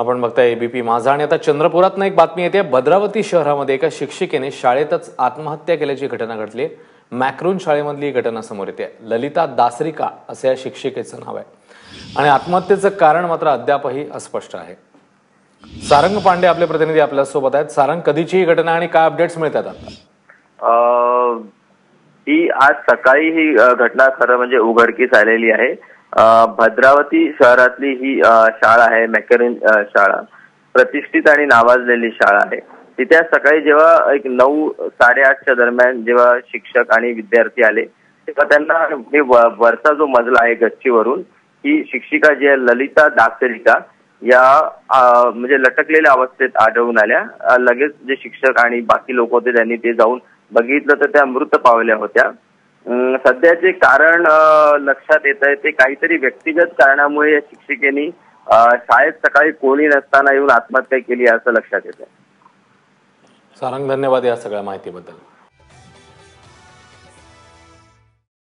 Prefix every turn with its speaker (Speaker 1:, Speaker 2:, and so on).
Speaker 1: आपण बघताय एबीपी माझा. आणि आता चंद्रपुरातनं एक बातमी येते. भद्रावती शहरामध्ये एका शिक्षिकेने शाळेतच आत्महत्या केल्याची घटना घडली. मॅक्रून शाळेमधली ही घटना समोर येते. ललिता दासरिका असं या शिक्षिकेचं नाव आहे. आणि आत्महत्येचं कारण मात्र अद्यापही अस्पष्ट आहे. सारंग पांडे आपले प्रतिनिधी आपल्यासोबत आहेत. सारंग कधीची ही घटना आणि काय अपडेट्स मिळतात आता?
Speaker 2: ही आज सकाळी ही घटना खरं म्हणजे उघडकीस आलेली आहे. भद्रावती शहरातली ही शाळा आहे मॅकॅरिन शाळा. प्रतिष्ठित आणि नावाजलेली शाळा आहे. तिथे सकाळी जेव्हा एक नऊ साडेआठच्या दरम्यान जेव्हा शिक्षक आणि विद्यार्थी आले तेव्हा त्यांना हे वरचा जो मजला आहे गच्चीवरून ही शिक्षिका जी आहे ललिता दासरिका या म्हणजे लटकलेल्या अवस्थेत आढळून आल्या. लगेच जे शिक्षक आणि बाकी लोक होते त्यांनी ते जाऊन बघितलं तर त्या मृत पावल्या होत्या. सध्याचे कारण लक्षात येत आहे ते काहीतरी व्यक्तिगत कारणामुळे या शिक्षिकेनी शाळेत सकाळी कोणी नसताना येऊन आत्महत्या केली असं लक्षात येत आहे
Speaker 1: सारंग धन्यवाद या सगळ्या माहितीबद्दल.